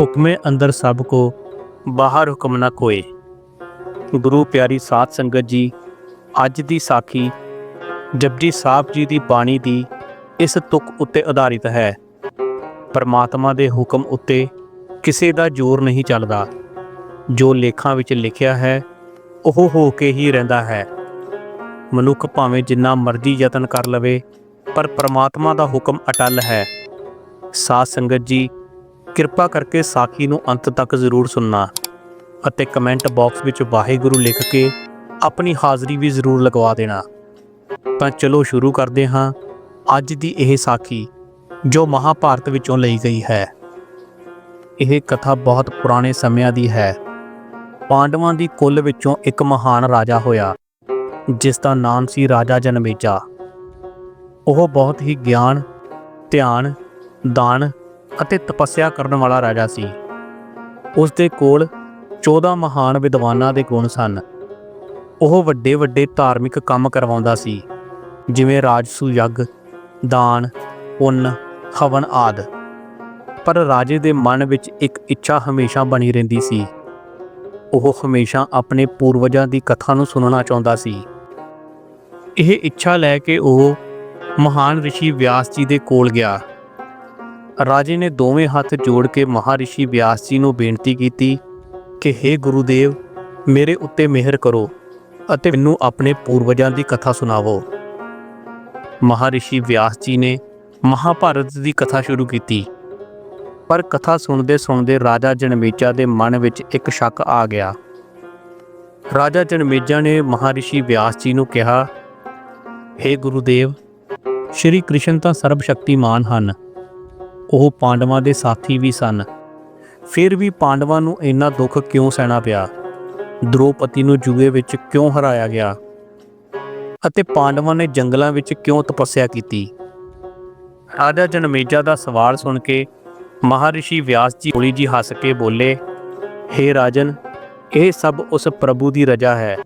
ਹੁਕਮੇ ਅੰਦਰ ਸਭ ਕੋ ਬਾਹਰ ਹੁਕਮ ਨਾ ਕੋਏ। ਗੁਰੂ ਪਿਆਰੀ ਸਾਧ ਸੰਗਤ ਜੀ, ਅੱਜ ਦੀ ਸਾਖੀ ਜਪਜੀ ਸਾਹਿਬ ਜੀ ਦੀ ਬਾਣੀ ਦੀ ਇਸ ਤੁਕ ਉੱਤੇ ਆਧਾਰਿਤ ਹੈ। ਪਰਮਾਤਮਾ ਦੇ ਹੁਕਮ ਉੱਤੇ ਕਿਸੇ ਦਾ ਜ਼ੋਰ ਨਹੀਂ ਚੱਲਦਾ। ਜੋ ਲੇਖਾਂ ਵਿੱਚ ਲਿਖਿਆ ਹੈ, ਉਹ ਹੋ ਕੇ ਹੀ ਰਹਿੰਦਾ ਹੈ। ਮਨੁੱਖ ਭਾਵੇਂ ਜਿੰਨਾ ਮਰਜ਼ੀ ਯਤਨ ਕਰ ਲਵੇ, ਪਰ ਪਰਮਾਤਮਾ ਦਾ ਹੁਕਮ ਅਟਲ ਹੈ। ਸਾਧ ਸੰਗਤ ਜੀ ਕਿਰਪਾ ਕਰਕੇ ਸਾਖੀ ਨੂੰ ਅੰਤ ਤੱਕ ਜ਼ਰੂਰ ਸੁਣਨਾ ਅਤੇ ਕਮੈਂਟ ਬਾਕਸ ਵਿੱਚ ਵਾਹਿਗੁਰੂ ਲਿਖ ਕੇ ਆਪਣੀ ਹਾਜ਼ਰੀ ਵੀ ਜ਼ਰੂਰ ਲਗਵਾ ਦੇਣਾ। ਤਾਂ ਚਲੋ ਸ਼ੁਰੂ ਕਰਦੇ ਹਾਂ ਅੱਜ ਦੀ ਇਹ ਸਾਖੀ ਜੋ ਮਹਾਭਾਰਤ ਵਿੱਚੋਂ ਲਈ ਗਈ ਹੈ। ਇਹ ਕਥਾ ਬਹੁਤ ਪੁਰਾਣੇ ਸਮਿਆਂ ਦੀ ਹੈ। ਪਾਂਡਵਾਂ ਦੀ ਕੁੱਲ ਵਿੱਚੋਂ ਇੱਕ ਮਹਾਨ ਰਾਜਾ ਹੋਇਆ, ਜਿਸ ਦਾ ਨਾਮ ਸੀ ਰਾਜਾ ਜਨਮੇਜਾ। ਉਹ ਬਹੁਤ ਹੀ ਗਿਆਨ, ਧਿਆਨ, ਦਾਨ ਅਤੇ ਤਪੱਸਿਆ ਕਰਨ ਵਾਲਾ ਰਾਜਾ ਸੀ। ਉਸ ਦੇ ਕੋਲ 14 ਮਹਾਨ ਵਿਦਵਾਨਾਂ ਦੇ ਗੁਣ ਸਨ। ਉਹ ਵੱਡੇ ਵੱਡੇ ਧਾਰਮਿਕ ਕੰਮ ਕਰਵਾਉਂਦਾ ਸੀ, ਜਿਵੇਂ ਰਾਜਸੂ ਯੱਗ, ਦਾਨ, ਪੁੰਨ, ਹਵਨ ਆਦ। ਪਰ ਰਾਜੇ ਦੇ ਮਨ ਵਿੱਚ ਇੱਕ ਇੱਛਾ ਹਮੇਸ਼ਾ ਬਣੀ ਰਹਿੰਦੀ ਸੀ। ਉਹ ਹਮੇਸ਼ਾ ਆਪਣੇ ਪੂਰਵਜਾਂ ਦੀ ਕਥਾ ਨੂੰ ਸੁਣਨਾ ਚਾਹੁੰਦਾ ਸੀ। ਇਹ ਇੱਛਾ ਲੈ ਕੇ ਉਹ ਮਹਾਨ ਰਿਸ਼ੀ ਵਿਆਸ ਜੀ ਦੇ ਕੋਲ ਗਿਆ। ਰਾਜੇ ਨੇ ਦੋਵੇਂ ਹੱਥ ਜੋੜ ਕੇ ਮਹਾਰਿਸ਼ੀ ਵਿਆਸ ਜੀ ਨੂੰ ਬੇਨਤੀ ਕੀਤੀ ਕਿ हे ਗੁਰੂਦੇਵ, ਮੇਰੇ ਉੱਤੇ ਮਿਹਰ ਕਰੋ ਅਤੇ ਮੈਨੂੰ ਆਪਣੇ ਪੂਰਵਜਾਂ ਦੀ ਕਥਾ ਸੁਣਾਵੋ। ਮਹਾਰਿਸ਼ੀ ਵਿਆਸ ਜੀ ਨੇ ਮਹਾਭਾਰਤ ਦੀ ਕਥਾ ਸ਼ੁਰੂ ਕੀਤੀ। ਪਰ ਕਥਾ ਸੁਣਦੇ ਸੁਣਦੇ ਰਾਜਾ ਜਨਮੇਜਾ ਦੇ ਮਨ ਵਿੱਚ ਇੱਕ ਸ਼ੱਕ ਆ ਗਿਆ। ਰਾਜਾ ਜਨਮੇਜਾ ਨੇ ਮਹਾਰਿਸ਼ੀ ਵਿਆਸ ਜੀ ਨੂੰ ਕਿਹਾ हे ਗੁਰੂਦੇਵ, ਸ਼੍ਰੀ ਕ੍ਰਿਸ਼ਨ ਤਾਂ ਸਰਬ ਸ਼ਕਤੀਮਾਨ ਹਨ। ਉਹ ਪਾਂਡਵਾਂ ਦੇ ਸਾਥੀ ਵੀ ਸਨ। ਫਿਰ ਵੀ ਪਾਂਡਵਾਂ ਨੂੰ ਇੰਨਾ ਦੁੱਖ ਕਿਉਂ ਸਹਿਣਾ ਪਿਆ? ਦ੍ਰੋਪਦੀ ਨੂੰ ਜੂਏ ਵਿੱਚ ਕਿਉਂ ਹਰਾਇਆ ਗਿਆ? ਅਤੇ ਪਾਂਡਵਾਂ ਨੇ ਜੰਗਲਾਂ ਵਿੱਚ ਕਿਉਂ ਤਪੱਸਿਆ ਕੀਤੀ? ਰਾਜਾ ਜਨਮੇਜਾ ਦਾ ਸਵਾਲ ਸੁਣ ਕੇ ਮਹਾਰਿਸ਼ੀ ਵਿਆਸ ਜੀ ਹੋਲੀ ਜੀ ਹੱਸ ਕੇ ਬੋਲੇ हे ਰਾਜਨ, ਇਹ ਸਭ ਉਸ ਪ੍ਰਭੂ ਦੀ ਰਜ਼ਾ ਹੈ।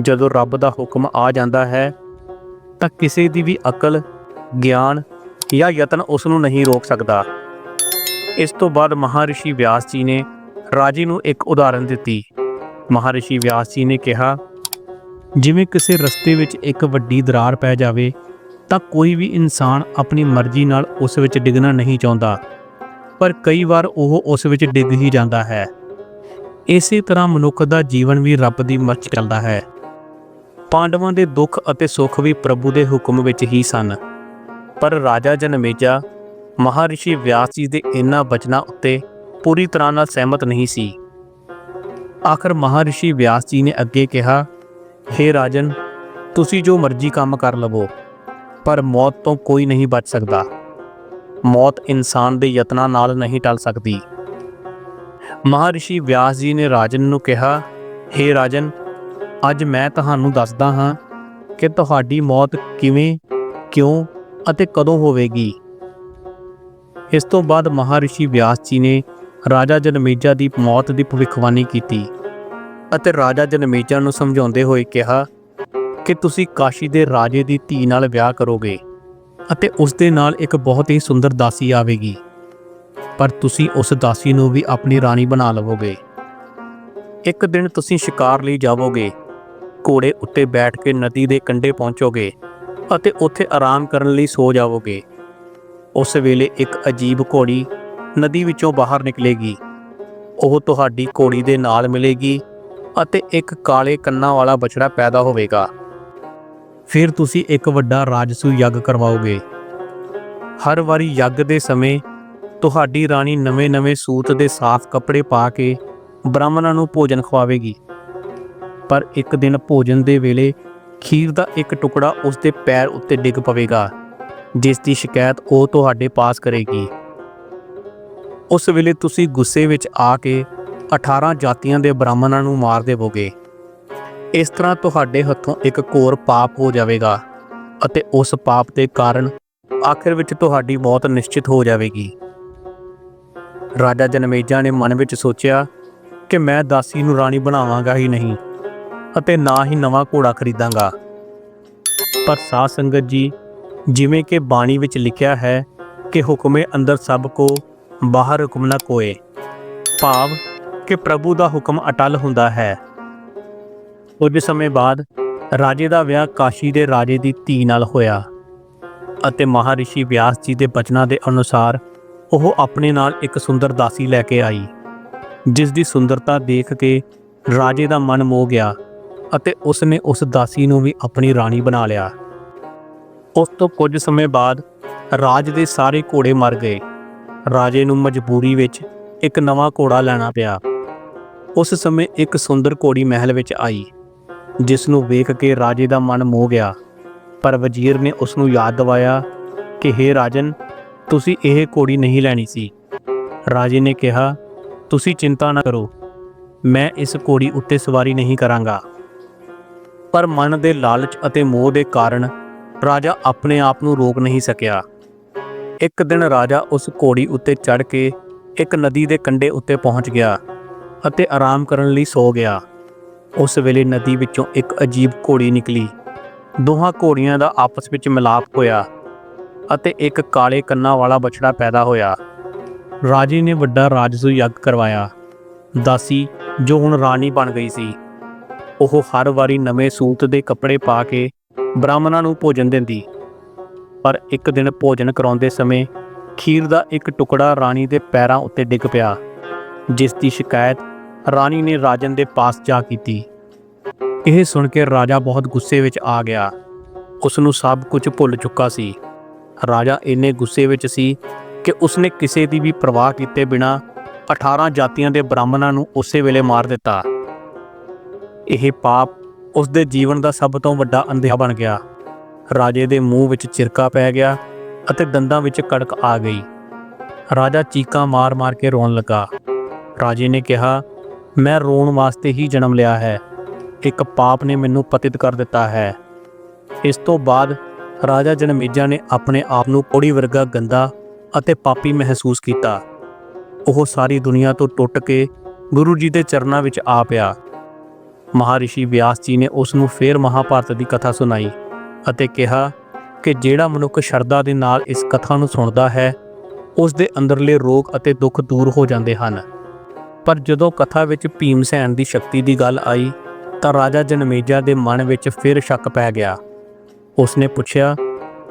ਜਦੋਂ ਰੱਬ ਦਾ ਹੁਕਮ ਆ ਜਾਂਦਾ ਹੈ, ਤਾਂ ਕਿਸੇ ਦੀ ਵੀ ਅਕਲ, ਗਿਆਨ ਜਾਂ ਯਤਨ ਉਸ ਨੂੰ ਨਹੀਂ ਰੋਕ ਸਕਦਾ। ਇਸ ਤੋਂ ਬਾਅਦ ਮਹਾਰਿਸ਼ੀ ਵਿਆਸ ਜੀ ਨੇ ਰਾਜੇ ਨੂੰ ਇੱਕ ਉਦਾਹਰਨ ਦਿੱਤੀ। ਮਹਾਰਿਸ਼ੀ ਵਿਆਸ ਜੀ ਨੇ ਕਿਹਾ, ਜਿਵੇਂ ਕਿਸੇ ਰਸਤੇ ਵਿੱਚ ਇੱਕ ਵੱਡੀ ਦਰਾਰ ਪੈ ਜਾਵੇ, ਤਾਂ ਕੋਈ ਵੀ ਇਨਸਾਨ ਆਪਣੀ ਮਰਜ਼ੀ ਨਾਲ ਉਸ ਵਿੱਚ ਡਿੱਗਣਾ ਨਹੀਂ ਚਾਹੁੰਦਾ। ਪਰ ਕਈ ਵਾਰ ਉਹ ਉਸ ਵਿੱਚ ਡਿੱਗ ਹੀ ਜਾਂਦਾ ਹੈ। ਇਸੇ ਤਰ੍ਹਾਂ ਮਨੁੱਖ ਦਾ ਜੀਵਨ ਵੀ ਰੱਬ ਦੀ ਮਰਜ਼ੀ ਚੱਲਦਾ ਹੈ। ਪਾਂਡਵਾਂ ਦੇ ਦੁੱਖ ਅਤੇ ਸੁੱਖ ਵੀ ਪ੍ਰਭੂ ਦੇ ਹੁਕਮ ਵਿੱਚ ਹੀ ਸਨ। ਪਰ ਰਾਜਾ ਜਨਮੇਜਾ ਮਹਾਰਿਸ਼ੀ ਵਿਆਸ ਜੀ ਦੇ ਇਹਨਾਂ ਬਚਨਾਂ ਉੱਤੇ ਪੂਰੀ ਤਰ੍ਹਾਂ ਨਾਲ ਸਹਿਮਤ ਨਹੀਂ ਸੀ। ਆਖਰ ਮਹਾਰਿਸ਼ੀ ਵਿਆਸ ਜੀ ਨੇ ਅੱਗੇ ਕਿਹਾ हे ਰਾਜਨ, ਤੁਸੀਂ ਜੋ ਮਰਜ਼ੀ ਕੰਮ ਕਰ ਲਵੋ, ਪਰ ਮੌਤ ਤੋਂ ਕੋਈ ਨਹੀਂ ਬਚ ਸਕਦਾ। ਮੌਤ ਇਨਸਾਨ ਦੇ ਯਤਨਾਂ ਨਾਲ ਨਹੀਂ ਟਲ ਸਕਦੀ। ਮਹਾਰਿਸ਼ੀ ਵਿਆਸ ਜੀ ਨੇ ਰਾਜਨ ਨੂੰ ਕਿਹਾ हे ਰਾਜਨ, ਅੱਜ ਮੈਂ ਤੁਹਾਨੂੰ ਦੱਸਦਾ ਹਾਂ ਕਿ ਤੁਹਾਡੀ ਮੌਤ ਕਿਵੇਂ, ਕਿਉਂ ਅਤੇ ਕਦੋਂ ਹੋਵੇਗੀ? ਇਸ ਤੋਂ ਬਾਅਦ ਮਹਾਰਿਸ਼ੀ ਵਿਆਸ ਜੀ ਨੇ ਰਾਜਾ ਜਨਮੇਜਾ ਦੀ ਮੌਤ ਦੀ ਭਵਿੱਖਬਾਣੀ ਕੀਤੀ ਅਤੇ ਰਾਜਾ ਜਨਮੇਜਾ ਨੂੰ ਸਮਝਾਉਂਦੇ ਹੋਏ ਕਿਹਾ ਕਿ ਤੁਸੀਂ ਕਾਸ਼ੀ ਦੇ ਰਾਜੇ ਦੀ ਧੀ ਨਾਲ ਵਿਆਹ ਕਰੋਗੇ ਅਤੇ ਉਸ ਦੇ ਨਾਲ ਇੱਕ ਬਹੁਤ ਹੀ ਸੁੰਦਰ ਦਾਸੀ ਆਵੇਗੀ, ਪਰ ਤੁਸੀਂ ਉਸ ਦਾਸੀ ਨੂੰ ਵੀ ਆਪਣੀ ਰਾਣੀ ਬਣਾ ਲਵੋਗੇ। ਇੱਕ ਦਿਨ ਤੁਸੀਂ ਸ਼ਿਕਾਰ ਲਈ ਜਾਵੋਗੇ, ਘੋੜੇ ਉੱਤੇ ਬੈਠ ਕੇ ਨਦੀ ਦੇ ਕੰਢੇ ਪਹੁੰਚੋਗੇ ਅਤੇ ਉੱਥੇ ਆਰਾਮ ਕਰਨ ਲਈ ਸੋ ਜਾਵੋਗੇ। ਉਸ ਵੇਲੇ ਇੱਕ ਅਜੀਬ ਘੋੜੀ ਨਦੀ ਵਿੱਚੋਂ ਬਾਹਰ ਨਿਕਲੇਗੀ। ਉਹ ਤੁਹਾਡੀ ਘੋੜੀ ਦੇ ਨਾਲ ਮਿਲੇਗੀ ਅਤੇ ਇੱਕ ਕਾਲੇ ਕੰਨਾਂ ਵਾਲਾ ਬਛੜਾ ਪੈਦਾ ਹੋਵੇਗਾ। ਫਿਰ ਤੁਸੀਂ ਇੱਕ ਵੱਡਾ ਰਾਜਸੂ ਯੱਗ ਕਰਵਾਓਗੇ। ਹਰ ਵਾਰੀ ਯੱਗ ਦੇ ਸਮੇਂ ਤੁਹਾਡੀ ਰਾਣੀ ਨਵੇਂ-ਨਵੇਂ ਸੂਤ ਦੇ ਸਾਫ਼ ਕੱਪੜੇ ਪਾ ਕੇ ਬ੍ਰਾਹਮਣਾਂ ਨੂੰ ਭੋਜਨ ਖਵਾਵੇਗੀ। ਪਰ ਇੱਕ ਦਿਨ ਭੋਜਨ ਦੇ ਵੇਲੇ ਖੀਰ ਦਾ ਇੱਕ ਟੁਕੜਾ ਉਸ ਦੇ ਪੈਰ ਉੱਤੇ ਡਿੱਗ ਪਵੇਗਾ ਜਿਸ ਦੀ ਸ਼ਿਕਾਇਤ ਉਹ ਤੁਹਾਡੇ ਪਾਸ ਕਰੇਗੀ। ਉਸ ਵੇਲੇ ਤੁਸੀਂ ਗੁੱਸੇ ਵਿੱਚ ਆ ਕੇ 18 ਜਾਤੀਆਂ ਦੇ ਬ੍ਰਾਹਮਣਾਂ ਨੂੰ ਮਾਰ ਦੇਵੋਗੇ। ਇਸ ਤਰ੍ਹਾਂ ਤੁਹਾਡੇ ਹੱਥੋਂ ਇੱਕ ਘੋਰ ਪਾਪ ਹੋ ਜਾਵੇਗਾ ਅਤੇ ਉਸ ਪਾਪ ਦੇ ਕਾਰਨ ਆਖਿਰ ਵਿੱਚ ਤੁਹਾਡੀ ਮੌਤ ਨਿਸ਼ਚਿਤ ਹੋ ਜਾਵੇਗੀ। ਰਾਜਾ ਜਨਮੇਜਾ ਨੇ ਮਨ ਵਿੱਚ ਸੋਚਿਆ ਕਿ ਮੈਂ ਦਾਸੀ ਨੂੰ ਰਾਣੀ ਬਣਾਵਾਂਗਾ ਹੀ ਨਹੀਂ। ਅਤੇ ਨਾ ਹੀ ਨਵਾਂ ਘੋੜਾ ਖਰੀਦਾਂਗਾ। ਪਰ ਸਾਧ ਸੰਗਤ ਜੀ, ਜਿਵੇਂ ਕਿ ਬਾਣੀ ਵਿੱਚ ਲਿਖਿਆ ਹੈ ਕਿ ਹੁਕਮੇ ਅੰਦਰ ਸਭ ਕੋ, ਬਾਹਰ ਹੁਕਮ ਨਾ ਕੋਏ। ਭਾਵ ਕਿ ਪ੍ਰਭੂ ਦਾ ਹੁਕਮ ਅਟਲ ਹੁੰਦਾ ਹੈ। ਕੁਝ ਸਮੇਂ ਬਾਅਦ ਰਾਜੇ ਦਾ ਵਿਆਹ ਕਾਸ਼ੀ ਦੇ ਰਾਜੇ ਦੀ ਧੀ ਨਾਲ ਹੋਇਆ ਅਤੇ ਮਹਾਰਿਸ਼ੀ ਵਿਆਸ ਜੀ ਦੇ ਬਚਨਾਂ ਦੇ ਅਨੁਸਾਰ ਉਹ ਆਪਣੇ ਨਾਲ ਇੱਕ ਸੁੰਦਰ ਦਾਸੀ ਲੈ ਕੇ ਆਈ, ਜਿਸ ਦੀ ਸੁੰਦਰਤਾ ਦੇਖ ਕੇ ਰਾਜੇ ਦਾ ਮਨ ਮੋਹ ਗਿਆ। ਅਤੇ ਉਸ ਨੇ ਉਸ ਦਾਸੀ ਨੂੰ ਵੀ ਆਪਣੀ ਰਾਣੀ ਬਣਾ ਲਿਆ। ਉਸ ਤੋਂ ਕੁਝ ਸਮੇਂ ਬਾਅਦ ਰਾਜ ਦੇ ਸਾਰੇ ਘੋੜੇ ਮਰ ਗਏ। ਰਾਜੇ ਨੂੰ ਮਜਬੂਰੀ ਵਿੱਚ ਇੱਕ ਨਵਾਂ ਘੋੜਾ ਲੈਣਾ ਪਿਆ। ਉਸ ਸਮੇਂ ਇੱਕ ਸੁੰਦਰ ਘੋੜੀ ਮਹਿਲ ਵਿੱਚ ਆਈ, ਜਿਸ ਨੂੰ ਵੇਖ ਕੇ ਰਾਜੇ ਦਾ ਮਨ ਮੋਹ ਗਿਆ। ਪਰ ਵਜ਼ੀਰ ਨੇ ਉਸ ਨੂੰ ਯਾਦ ਦਿਵਾਇਆ ਕਿ हे ਰਾਜਨ, ਤੁਸੀਂ ਇਹ ਘੋੜੀ ਨਹੀਂ ਲੈਣੀ ਸੀ। ਰਾਜੇ ਨੇ ਕਿਹਾ, ਤੁਸੀਂ ਚਿੰਤਾ ਨਾ ਕਰੋ, ਮੈਂ ਇਸ ਘੋੜੀ ਉੱਤੇ ਸਵਾਰੀ ਨਹੀਂ ਕਰਾਂਗਾ। ਪਰ ਮਨ ਦੇ ਲਾਲਚ ਅਤੇ ਮੋਹ ਦੇ ਕਾਰਨ ਰਾਜਾ ਆਪਣੇ ਆਪ ਨੂੰ ਰੋਕ ਨਹੀਂ ਸਕਿਆ। ਇੱਕ ਦਿਨ ਰਾਜਾ ਉਸ ਘੋੜੀ ਉੱਤੇ ਚੜ੍ਹ ਕੇ ਇੱਕ ਨਦੀ ਦੇ ਕੰਢੇ ਉੱਤੇ ਪਹੁੰਚ ਗਿਆ ਅਤੇ ਆਰਾਮ ਕਰਨ ਲਈ ਸੋ ਗਿਆ। ਉਸ ਵੇਲੇ ਨਦੀ ਵਿੱਚੋਂ ਇੱਕ ਅਜੀਬ ਘੋੜੀ ਨਿਕਲੀ। ਦੋਹਾਂ ਘੋੜੀਆਂ ਦਾ ਆਪਸ ਵਿੱਚ ਮਿਲਾਪ ਹੋਇਆ ਅਤੇ ਇੱਕ ਕਾਲੇ ਕੰਨਾਂ ਵਾਲਾ ਬਛੜਾ ਪੈਦਾ ਹੋਇਆ। ਰਾਜੇ ਨੇ ਵੱਡਾ ਰਾਜਸੂ ਯੱਗ ਕਰਵਾਇਆ। ਦਾਸੀ ਜੋ ਹੁਣ ਰਾਣੀ ਬਣ ਗਈ ਸੀ। ਉਹ ਹਰ ਵਾਰੀ ਨਵੇਂ ਸੂਤ ਦੇ ਕੱਪੜੇ ਪਾ ਕੇ ਬ੍ਰਾਹਮਣਾਂ ਨੂੰ ਭੋਜਨ ਦਿੰਦੀ। ਪਰ ਇੱਕ ਦਿਨ ਭੋਜਨ ਕਰਾਉਂਦੇ ਸਮੇਂ ਖੀਰ ਦਾ ਇੱਕ ਟੁਕੜਾ ਰਾਣੀ ਦੇ ਪੈਰਾਂ ਉੱਤੇ ਡਿੱਗ ਪਿਆ, ਜਿਸ ਦੀ ਸ਼ਿਕਾਇਤ ਰਾਣੀ ਨੇ ਰਾਜਨ ਦੇ ਪਾਸ ਜਾ ਕੀਤੀ। ਇਹ ਸੁਣ ਕੇ ਰਾਜਾ ਬਹੁਤ ਗੁੱਸੇ ਵਿੱਚ ਆ ਗਿਆ। ਉਸ ਨੂੰ ਸਭ ਕੁਝ ਭੁੱਲ ਚੁੱਕਾ ਸੀ। ਰਾਜਾ ਇੰਨੇ ਗੁੱਸੇ ਵਿੱਚ ਸੀ ਕਿ ਉਸਨੇ ਕਿਸੇ ਦੀ ਵੀ ਪਰਵਾਹ ਕੀਤੇ ਬਿਨਾ 18 ਜਾਤੀਆਂ ਦੇ ਬ੍ਰਾਹਮਣਾਂ ਨੂੰ ਉਸੇ ਵੇਲੇ ਮਾਰ ਦਿੱਤਾ। ਇਹ ਪਾਪ ਉਸ ਦੇ ਜੀਵਨ ਦਾ ਸਭ ਤੋਂ ਵੱਡਾ ਅੰਧਿਆ ਬਣ ਗਿਆ। ਰਾਜੇ ਦੇ ਮੂੰਹ ਵਿੱਚ ਚਿਰਕਾ ਪੈ ਗਿਆ ਅਤੇ ਦੰਦਾਂ ਵਿੱਚ ਕੜਕ ਆ ਗਈ। ਰਾਜਾ ਚੀਕਾਂ ਮਾਰ-ਮਾਰ ਕੇ ਰੋਣ ਲੱਗਾ। ਰਾਜੇ ਨੇ ਕਿਹਾ, ਮੈਂ ਰੋਣ ਵਾਸਤੇ ਹੀ ਜਨਮ ਲਿਆ ਹੈ। ਇੱਕ ਪਾਪ ਨੇ ਮੈਨੂੰ ਪਤਿਤ ਕਰ ਦਿੱਤਾ ਹੈ। ਇਸ ਤੋਂ ਬਾਅਦ ਰਾਜਾ ਜਨਮੇਜਾ ਨੇ ਆਪਣੇ ਆਪ ਨੂੰ ਕੋੜੀ ਵਰਗਾ ਗੰਦਾ ਅਤੇ ਪਾਪੀ ਮਹਿਸੂਸ ਕੀਤਾ। ਉਹ ਸਾਰੀ ਦੁਨੀਆ ਤੋਂ ਟੁੱਟ ਕੇ ਗੁਰੂ ਜੀ ਦੇ ਚਰਨਾਂ ਵਿੱਚ ਆ ਪਿਆ। ਮਹਾਰਿਸ਼ੀ ਵਿਆਸ ਜੀ ਨੇ ਉਸ ਨੂੰ ਫੇਰ ਮਹਾਭਾਰਤ ਦੀ ਕਥਾ ਸੁਣਾਈ ਅਤੇ ਕਿਹਾ ਕਿ ਜਿਹੜਾ ਮਨੁੱਖ ਸ਼ਰਧਾ ਦੇ ਨਾਲ ਇਸ ਕਥਾ ਨੂੰ ਸੁਣਦਾ ਹੈ ਉਸ ਦੇ ਅੰਦਰਲੇ ਰੋਗ ਅਤੇ ਦੁੱਖ ਦੂਰ ਹੋ ਜਾਂਦੇ ਹਨ। ਪਰ ਜਦੋਂ ਕਥਾ ਵਿੱਚ ਭੀਮ ਸੈਨ ਦੀ ਸ਼ਕਤੀ ਦੀ ਗੱਲ ਆਈ, ਤਾਂ ਰਾਜਾ ਜਨਮੇਜਾ ਦੇ ਮਨ ਵਿੱਚ ਫਿਰ ਸ਼ੱਕ ਪੈ ਗਿਆ। ਉਸਨੇ ਪੁੱਛਿਆ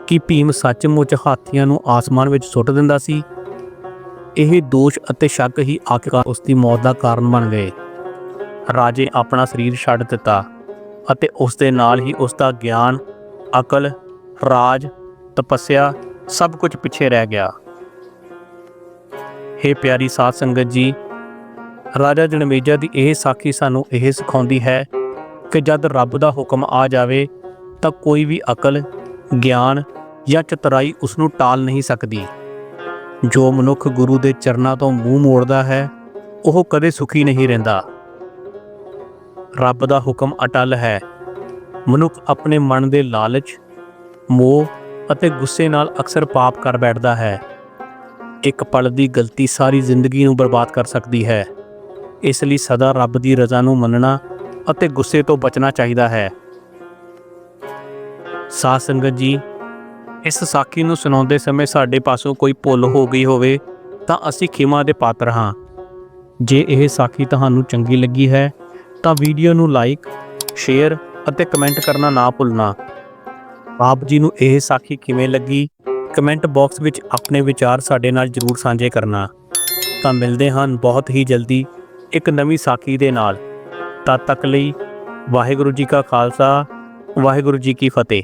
ਕਿ ਭੀਮ ਸੱਚਮੁੱਚ ਹਾਥੀਆਂ ਨੂੰ ਆਸਮਾਨ ਵਿੱਚ ਸੁੱਟ ਦਿੰਦਾ ਸੀ? ਇਹ ਦੋਸ਼ ਅਤੇ ਸ਼ੱਕ ਹੀ ਆਖਿਰਕਾਰ ਉਸ ਦੀ ਮੌਤ ਦਾ ਕਾਰਨ ਬਣ ਗਏ। ਰਾਜੇ ਆਪਣਾ ਸਰੀਰ ਛੱਡ ਦਿੱਤਾ ਅਤੇ ਉਸ ਦੇ ਨਾਲ ਹੀ ਉਸ ਦਾ ਗਿਆਨ, ਅਕਲ, ਰਾਜ, ਤਪੱਸਿਆ ਸਭ ਕੁਝ ਪਿੱਛੇ ਰਹਿ ਗਿਆ। ਹੇ ਪਿਆਰੀ ਸਾਧ ਸੰਗਤ ਜੀ, ਰਾਜਾ ਜਨਮੇਜਾ ਦੀ ਇਹ ਸਾਖੀ ਸਾਨੂੰ ਇਹ ਸਿਖਾਉਂਦੀ ਹੈ ਕਿ ਜਦ ਰੱਬ ਦਾ ਹੁਕਮ ਆ ਜਾਵੇ ਤਾਂ ਕੋਈ ਵੀ ਅਕਲ, ਗਿਆਨ ਜਾਂ ਚਤਰਾਈ ਉਸ ਨੂੰ ਟਾਲ ਨਹੀਂ ਸਕਦੀ। ਜੋ ਮਨੁੱਖ ਗੁਰੂ ਦੇ ਚਰਨਾਂ ਤੋਂ ਮੂੰਹ ਮੋੜਦਾ ਹੈ, ਉਹ ਕਦੇ ਸੁਖੀ ਨਹੀਂ ਰਹਿੰਦਾ। ਰੱਬ ਦਾ ਹੁਕਮ ਅਟਲ ਹੈ। ਮਨੁੱਖ ਆਪਣੇ ਮਨ ਦੇ ਲਾਲਚ, ਮੋਹ ਅਤੇ ਗੁੱਸੇ ਨਾਲ ਅਕਸਰ ਪਾਪ ਕਰ ਬੈਠਦਾ ਹੈ। ਇੱਕ ਪਲ ਦੀ ਗਲਤੀ ਸਾਰੀ ਜ਼ਿੰਦਗੀ ਨੂੰ ਬਰਬਾਦ ਕਰ ਸਕਦੀ ਹੈ। ਇਸ ਲਈ ਸਦਾ ਰੱਬ ਦੀ ਰਜ਼ਾ ਨੂੰ ਮੰਨਣਾ ਅਤੇ ਗੁੱਸੇ ਤੋਂ ਬਚਣਾ ਚਾਹੀਦਾ ਹੈ। ਸਾਧ ਸੰਗਤ ਜੀ, ਇਸ ਸਾਖੀ ਨੂੰ ਸੁਣਾਉਂਦੇ ਸਮੇਂ ਸਾਡੇ ਪਾਸੋਂ ਕੋਈ ਭੁੱਲ ਹੋ ਗਈ ਹੋਵੇ ਤਾਂ ਅਸੀਂ ਖਿਮਾ ਦੇ ਪਾਤਰ ਹਾਂ। ਜੇ ਇਹ ਸਾਖੀ ਤੁਹਾਨੂੰ ਚੰਗੀ ਲੱਗੀ ਹੈ ਤਾਂ ਵੀਡੀਓ ਨੂੰ ਲਾਈਕ, ਸ਼ੇਅਰ ਅਤੇ ਕਮੈਂਟ ਕਰਨਾ ਨਾ ਭੁੱਲਣਾ। ਆਪ ਜੀ ਨੂੰ ਇਹ ਸਾਖੀ ਕਿਵੇਂ ਲੱਗੀ? ਕਮੈਂਟ ਬਾਕਸ ਵਿੱਚ ਆਪਣੇ ਵਿਚਾਰ ਸਾਡੇ ਨਾਲ ਜਰੂਰ ਸਾਂਝੇ ਕਰਨਾ। ਤਾਂ ਮਿਲਦੇ ਹਨ ਬਹੁਤ ਹੀ ਜਲਦੀ ਇੱਕ ਨਵੀਂ ਸਾਖੀ ਦੇ ਨਾਲ। ਤਦ ਤੱਕ ਲਈ ਵਾਹਿਗੁਰੂ ਜੀ ਕਾ ਖਾਲਸਾ, ਵਾਹਿਗੁਰੂ ਜੀ ਕੀ ਫਤਿਹ।